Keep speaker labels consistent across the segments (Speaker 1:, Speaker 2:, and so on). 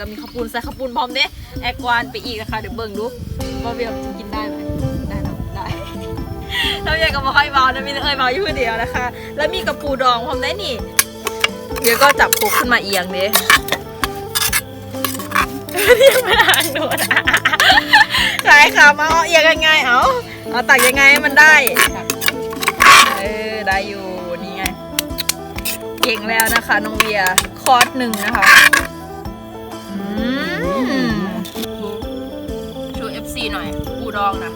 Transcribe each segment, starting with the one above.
Speaker 1: ก็มีข้าวปุ้นใส่ข้าวปุ้นพร้อมเด้แอกวานไปอีกนะคะเดี๋ยวเบิ่งดูว่าเบียร์จะกินได้ไหมได้แล้วได้เราอยากกับมาค่อยเบานะมีแต่เอ้ยเบาอยู่คนเดียวนะคะ แล้วมีกระปูดองพร้อมได้นี่เบียร์ก็จับโคกขึ้นมาเอียงเด้เรียกมาทางโน้นใช่ค่ะมาเอาเอียงยังไงเอาเอาตักยังไงให้มันได้เออได้อยู่นี่ไง เก่งแล้วนะคะน้องเวียคอร์สหนึ่งนะคะ อยปูดองนะ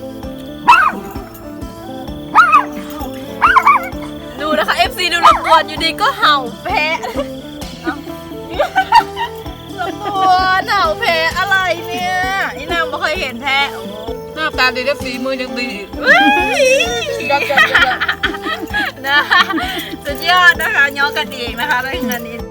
Speaker 1: ดูนะคะ FC ดูรบกวนอยู่ดีก็เห่าแพะเอ้ารบกวนเห่าแพะอะไรเนี่ยนี่นางไม่เคยเห็นแพะโอ้
Speaker 2: หน้าตาดีและฝีมือยังดี
Speaker 1: เฮ้ย
Speaker 2: ยอดยอดยอด
Speaker 1: นะสุดยอดนะคะย้อกันเองนะคะเรื่องงาน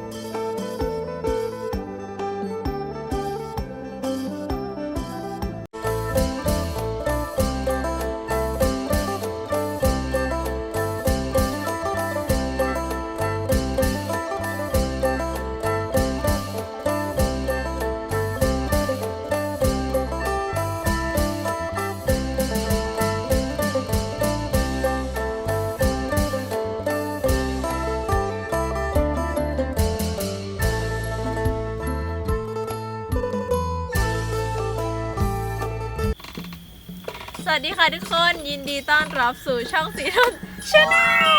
Speaker 1: วัสดีค่ะทุกคนยินดีต้อนรับสู่ช่องสีนุ่นชาแนล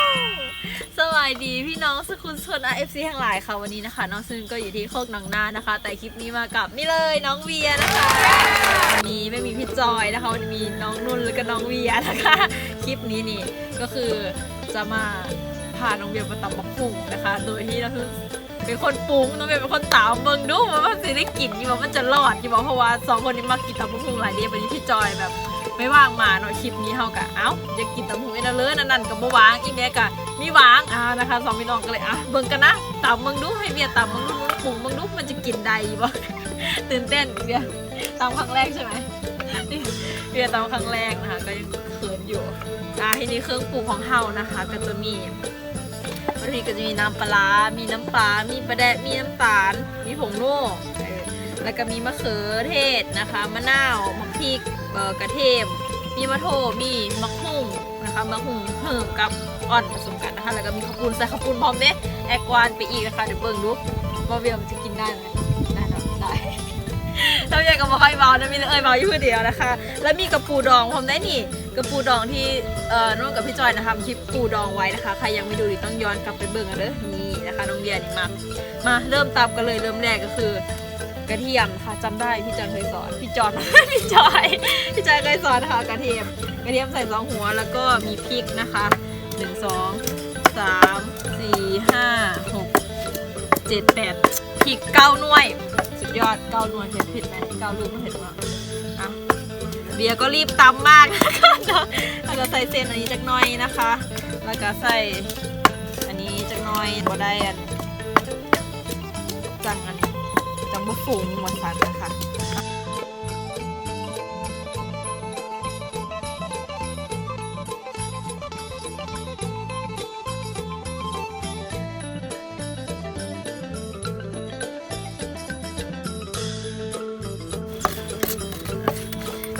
Speaker 1: สวัสดีพี่น้องสกุลชน RFC ทั้งหลายค่ะวันนี้นะคะ น้องซึนก็อยู่ที่โคกหนองนานะคะ แต่คลิปนี้มากับนี่เลยน้องเวียนะคะวันนี้ไม่มีพี่จอยนะคะวันนี้มีน้องนุ่นแล้วก็น้องเวียนะคะ คลิปนี้นี่ก็คือจะมาพาน้องเวียมาตำบักหุ่งนะคะ โดยที่น้องซึนเป็นคนปรุงน้องเวียเป็นคนตามเบิ่งดูว่ามันสิได้กลิ่นอยู่ว่ามันจะรอดอยู่บ่เพราะว่าสองคนนี้มากินตำบักหุ่งหลายเดียววันนี้พี่จอยแบบ ไม่ว่างมาเนาะคลิปนี้เฮากะเอ้าอยากกินตำหูไอ้นั่นเลยนั่นนั่นกับบ่วางอีเมียกะมีวางอ่านะคะสองพี่น้องก็เลยอะเบิ่งกันนะตำมึงดูให้เบียตำมึงดูปรุงมึงดูมันจะกินได้บ่ตื่นเต้นเบียตำครั้งแรกใช่ไหมเบียตำครั้งแรกนะคะก็ยังเขินอยู่อ่าทีนี้เครื่องปรุงของเฮานะคะ ก็จะมีวันนี้ก็จะมีน้ำปลา มีน้ำปลา มีปลาแดกมีน้ำตาล มีผงนัว แล้วก็มีมะเขือเทศนะคะ มะนาวมะพริกกระเทียมมีมะโถมีมะฮุ่งนะคะมะฮุ่งเพิ่มกับอ่อนผสมกันนะคะ แล้วก็มีข้าวปุ้นใส่ข้าวปุ้นพร้อมเด้แอกวานไปอีกนะคะเดี๋ยวเบิ่งดูว่าเวียมนจะกินได้ไหมได้เนอะได้เราอยากกับมาค่อยเบานะมีเอ้ยเบาอยู่คนเดียวนะคะ แล้วมีกระปูดองพร้อมได้นี่กระปูดองที่เอ่อนุ่นกับพี่จอยนะคะคลิปปูดองไว้นะคะใครยังไม่ดูดิต้องย้อนกลับไปเบิ่งกันเด้อนี่นะคะน้องเบียร์นี่มามาเริ่มตามกันเลยเริ่มแรกก็คือ กระเทียมค่ะจำได้พี่จอนเคยสอนพี่จอนพี่จอยพี่จอยเคยสอนนะคะกระเทียมกระเทียมใส่สองหัวแล้วก็มีพริกนะคะหนึ่งสองสามสี่ห้าหกเจ็ดแปดพริกเก้าหน่วย สุดยอดเก้าหน่วยเผ็ดเผ็ดไหมเก้าลูกไม่เผ็ดมากอะเบียร์ก็รีบตำมากนะคะแล้วก็ใส่เส้นอันนี้จักหน่อยนะคะ แล้วก็ใส่อันนี้จักหน่อยบ่ได้อันจัง อันจังหมดสันนะคะ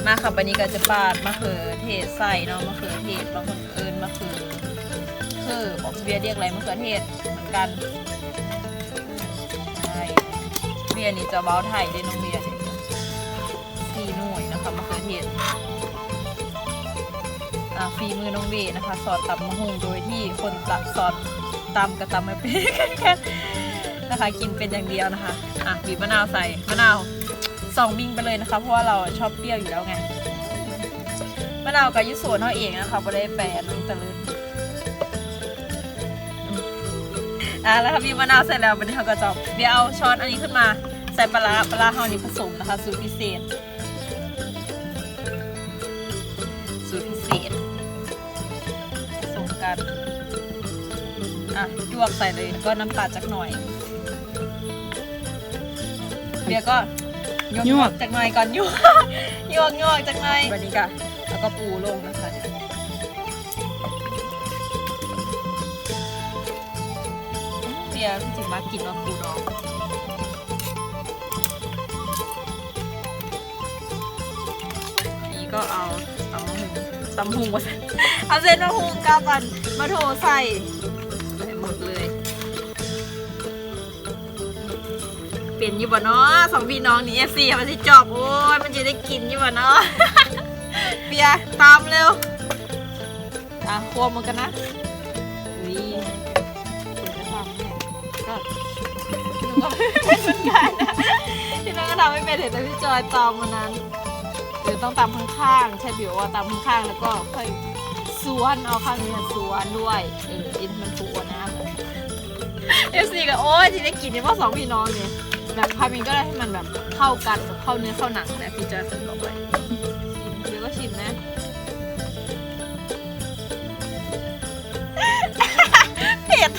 Speaker 1: มาค่ะวันนี้ก็จะปาดมะเขือเทศใส่เนาะมะเขือเทศบางคนเอิญมะเขือคือบอกเบียร์เรียกอะไรมะเขือเทศเหมือนกัน บียร์นี่จะเบ้าไทยได้น้องเบียร์นี่ยสี่หน่วยนะคะมะเขือเทศอ่าฝีมือน้องเบียร์นะคะสอนตำมะฮุงโดยที่คนตัดสอนตำกับตำไม่เป็นแค่นะคะกินเป็นอย่างเดียวนะคะอะบีบมะนาวใส่มะนาวสองบิงไปเลยนะคะ เพราะว่าเราชอบเปรี้ยวอยู่แล้วไงมะนาวกับยุโสนเขาเองนะคะไม่ได้แปรน้ำตะลึงอืมอะแล้วค่ะมีบมะนาวเสร็จแล้ววันนี้เขาก็จะเดี๋ยวเอาช้อนอันนี้ขึ้นมา ใส่ปลาร้าปลาร้าเขานี่ผสมนะคะ สูตรพิเศษ สูตรพิเศษผสมกัน อะลวกใส่เลยแล้วก็น้ำตาลจักหน่อยเดี๋ยวก็ยวก จากหน่อยก่อนยวกยวกยวกจากหน่อยวันนี้ก็แล้วก็ปูลงนะคะเนี่ยเบียร์จิมากินว่าปูดอง ก็เอาตำมะฮุงตำมะฮุงมาเอาเส้นมะฮุงกับอันมาโถใส่ใส่หมดเลย เปลี่ยนอยู่บ่เนาะสองพี่น้องนี่เอฟซีมันจะจอบโอ้ยมันจะได้กินอยู่บ่เนาะเบียตามเร็วอะควมมันกันนะอุ้ยเดี๋ยวจะทำให้ก็หนูก็ไม่เป็นเหมือนกันนะที่น้องก็ทำไม่เป็นเห็นแต่พี่จอยตามวันนั้น เดี๋ยวต้องตามข้างๆใช่บิวว่าตามข้างๆแล้วก็ค่อยสวนเอาข้างนี้สวนด้วยเอออินมันฟูนะเอฟซีก็โอ้ยที่ได้กินเนี่ยเพราะสองพี่น้องเนี่ยแบบทำเองก็ได้ให้มันแบบเข้ากันกับเข้าเนื้อเข้าหนังนะพี่จอยเคยบอกไว้ชิมเดี๋ยวก็ชิมนะเผ็ด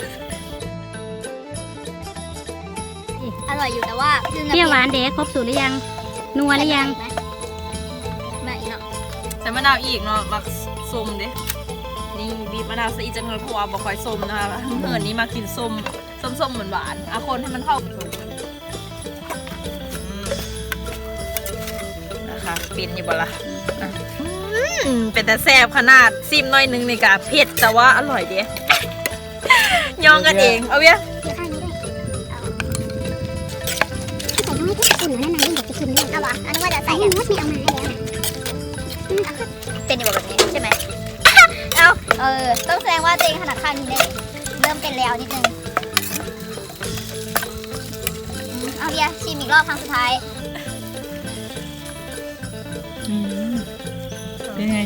Speaker 3: อร่อยอยู่แต่ว่า
Speaker 4: เปรี้ยวหวานเด็กครบสูตรหรือยังนัวหรือยัง
Speaker 3: แม่อีกเนาะ
Speaker 1: ใส่มะนาวอีกเนาะมักส้มเด้นี่บีบมะนาวใส่อีกจังเลยเพราะว่าบ่ค่อยส้มนะคะเหินนี้มากินส้มส้มส้มเหมือนหวานๆอะคนให้มันเข้ากันนะคะเป็นอยู่บ่ล่ะเป็นแต่แซ่บขนาดซิมน่อยนึงนี่กะเผ็ดแต่ว่าอร่อยเด้ยองกันเองเอาเวีย
Speaker 4: เดี๋ยวข้างนี้ด้วยเอาใส่น้อุ่นแล้วนานๆอยากจะกินด้วย
Speaker 3: เอาวะอันนี้ว่าจะ
Speaker 4: ใส่
Speaker 3: ใส่
Speaker 4: กั
Speaker 3: กันน
Speaker 4: มดมีเอามา
Speaker 3: เอาเออ ต้องแสดงว่าตัวเองถนัดข้างนี้เลยเริ่มเป็นแล้วนิดนึงอืมเอาเบียร์ชิมอีกรอบครั้งสุดท้าย
Speaker 2: เป็นไง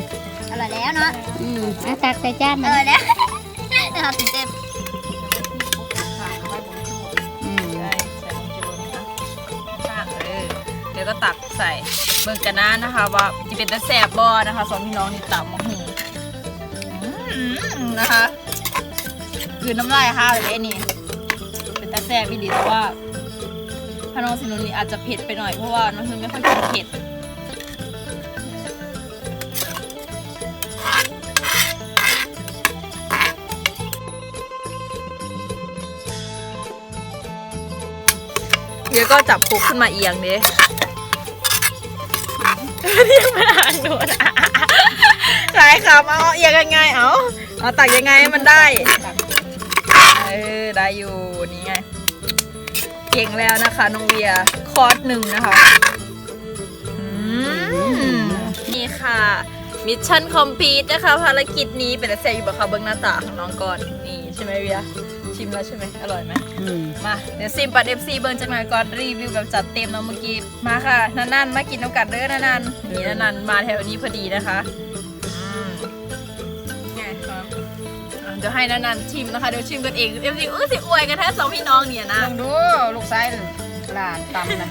Speaker 3: อร่อยแล้วเนาะ
Speaker 4: อืมเอาตักใส่จาน
Speaker 3: อ
Speaker 4: มา
Speaker 3: ร่อยแล้วนะครับถึงเต็ม
Speaker 4: อืม
Speaker 1: ใช่ใส่ลงกิโลนะคะข้างเออเดี๋ยวก็ตักใส่เบิ่งกันนะนะคะ ว่าจะเป็นตะแสบบอนะคะสองพี่น้องนี่ต่ำมาหูอืม นะคะคือน้ำลายห้าเลยไอ้นี่เป็นตะแสบอีหลีแต่ว่าพน้องสินุนนี่อาจจะเผ็ดไปหน่อยเพราะว่าน้องสินุนไม่ค่อยกินเผ็ดเดี๋ยวก็จับคุกขึ้นมาเอียงดิเรียกมาทางโน้น อะใช่ครับเอาเอียงยังไงเอาเอาตักยังไงให้มันได้เออได้อยู่นี่ไง เก่งแล้วนะคะน้องเวียคอร์สหนึ่งนะคะอืมนี่ค่ะมิชชั่นคอมพลีทนะคะภารกิจนี้เป็นแต่แซ่อยู่บะคะเบิ้งหน้าตาของน้องก่อนนี่ใช่ไหมเวียชิมแล้วใช่ไหมอร่อยไหม
Speaker 2: อืม
Speaker 1: มาเดี๋ยวซิมปัดเอฟซีเบิ้งจังหน่อยก่อนรีวิวแบบจัดเต็มเนาะเมื่อกี้มาค่ะนันๆมากินน้ำกัดเด้อนันๆนี่นันๆมาแถวนี้พอดีนะคะ อะเดี๋ยวให้นันๆชิมนะคะเดี๋ยวชิมกันเองเอฟซีเออสิอวยกันแท้สองพี่น้องเนี่ยนะ
Speaker 2: ลองดูลูกไส้หลานตำนะ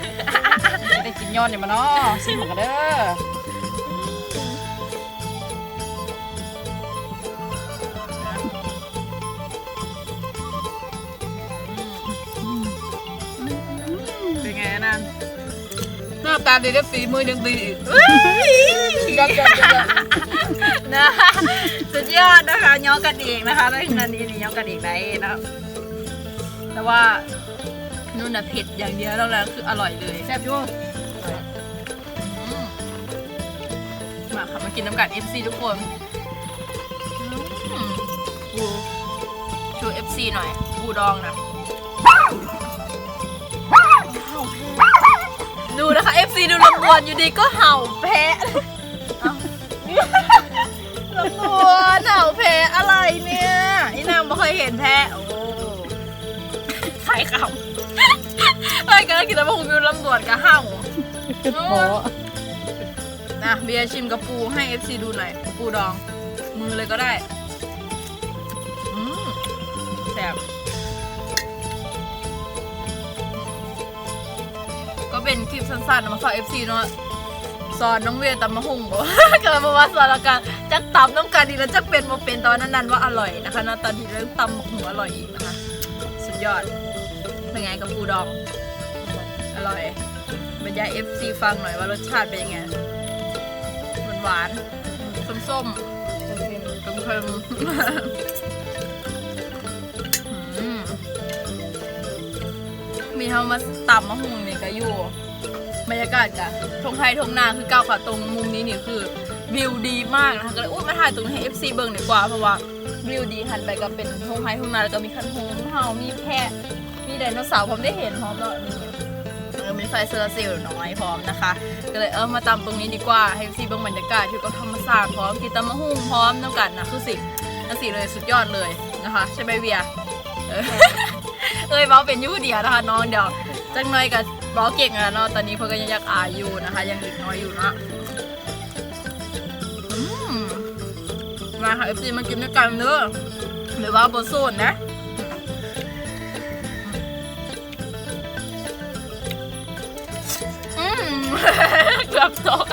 Speaker 2: จะได้กินยอดเนี่ยมาเนาะซิมกันเด้อ
Speaker 1: เป็นไงนัน
Speaker 2: หน้าตาดีได้ฝีมือยังดีอีก
Speaker 1: เฮ้ย
Speaker 2: ยอดยอดยอด
Speaker 1: นะสุด ยอดนะคะย้อกันเองนะคะแล้วนันนี้นี่ย้อกันเองได้นะแต่ว่านู่นน่ะเผ็ดอย่างเดียวแล้วแล้วคืออร่อยเลย
Speaker 2: แซ่บอยู่
Speaker 1: อืมมาค่ะมากินน้ำกัด FC ทุกคนอืมปูชู FC หน่อยปูดองนะดูนะคะ FC ดูลำดวนอยู่ดีก็เห่าแพะเอ้าลำดวนเห่าแพะอะไรเนี่ยไอ้นางไม่เคยเห็นแพะโอ้ใครขำไปกันกินแล้วพวกคุณวิวลำดวนกับเห่า
Speaker 2: จุดโผล่
Speaker 1: นะเบียร์ชิมกับปูให้ FC ดูหน่อยปูดอง มือเลยก็ได้อืมแซ่บก็เป็นคลิปสั้นๆมาฝาก FC เนาะ สอนน้องเวียตำมะฮุ่งบอกว่าเกิดมาว่าสอนแล้วกันจักตำน้ำกันดีแล้วจักเป็นโมเป็นตอนนั้นๆว่าอร่อยนะคะนะตอนที่เรื่องตำมะฮุ่งอร่อยอีกนะคะสุดยอดเป็นไงกับปูดองอร่อยบรรยาย FC ฟังหน่อยว่ารสชาติเป็นยังไงหวานๆส้มส้มเค็มๆมมีเท่ามาตำมะฮุงนี่ก็อยู่ บรรยากาศกะทงไทยทงนาคือก้าวค่ะตรงมุมนี้นี่คือวิวดีมากนะคะก็เลยอุ้ยมาถ่ายตรงนี้ให้ FC เบิ่งดีกว่าเพราะว่าวิวดีหันไปก็เป็นทงไทยทงนาแล้วก็มีคันโฮมเฮามีแพะมีไดโนเสาร์ผมได้เห็นพร้อมแล้วนี่เออมีไฟโซลาร์เซลล์น้อยพร้อมนะคะ ก็เลยเออมาตามตรงนี้ดีกว่าให้ FC เบิ่งบรรยากาศที่กับธรรมศาสตร์พร้อมกินตำมะฮุ่งพร้อมน้ำกันนะคือสินั่นสิเลยสุดยอดเลยนะคะ ใช่ไหมเวียเออเอ้ยเบ้าเป็นยูเดียนะคะน้องเดี๋ยวจังหน่อยกับ บ้าเก่งอะเนาะตอนนี้เพิ่นก็ยังอยากอาอยู่นะคะ ยังเด็กน้อยอยู่เนาะมาค่ะเอฟซีมากินด้วยกันเนอะหรือว่าโบโซนนะอืมเกือบตก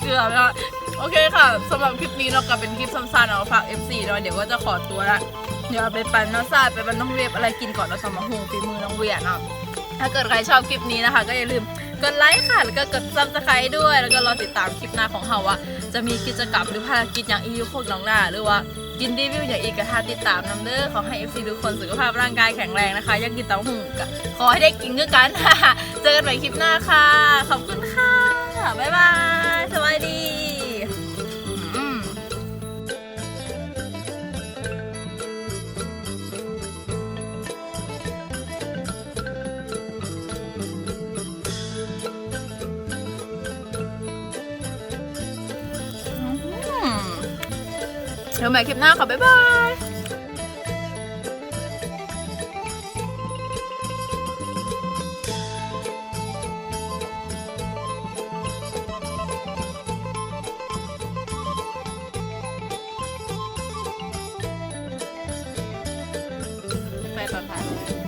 Speaker 1: เกือบแล้วโอเคค่ะสำหรับคลิปนี้เราก็เป็นคลิปสั้นๆเอาฝาก FC เนาะเดี๋ยวก็จะขอตัวละเดี๋ยวไปปันน้องซาไปปันน้องเวียบอะไรกินก่อนเราสมองหูฝีมือน้องเวียเนาะ ถ้าเกิดใครชอบคลิปนี้นะคะ ก็อย่าลืมกดไลค์ค่ะ แล้วก็กดซับสไครต์ด้วย แล้วก็รอติดตามคลิปหน้าของเราว่าจะมีกิจกรรมหรือภารกิจอย่างอีพวกน้องหน้าหรือว่ากินรีวิวอย่างอีกก็ถ้าติดตามน้ำเด้อขอให้ FC ทุกคนสุขภาพร่างกายแข็งแรงนะคะ ยังกินเต้าหู้ก็ขอให้ได้กินด้วยกันเจอกันใหม่คลิปหน้าค่ะ ขอบคุณค่ะ บ๊ายบาย สวัสดี เดี๋ยวใหม่คลิปหน้าค่ะ บ๊ายบายไปตอนท้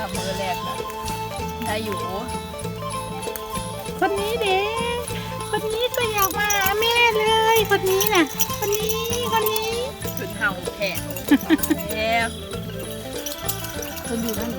Speaker 1: ายตามมือแรกนะได้อยู่
Speaker 2: คนนี้เด็คนนี้ก็อยากมาหาแม่เลย คนนี้น่ะ คนนี้ คนนี้
Speaker 1: ขึ้นเห่าแผ่แย่
Speaker 2: คนอยู่นั่น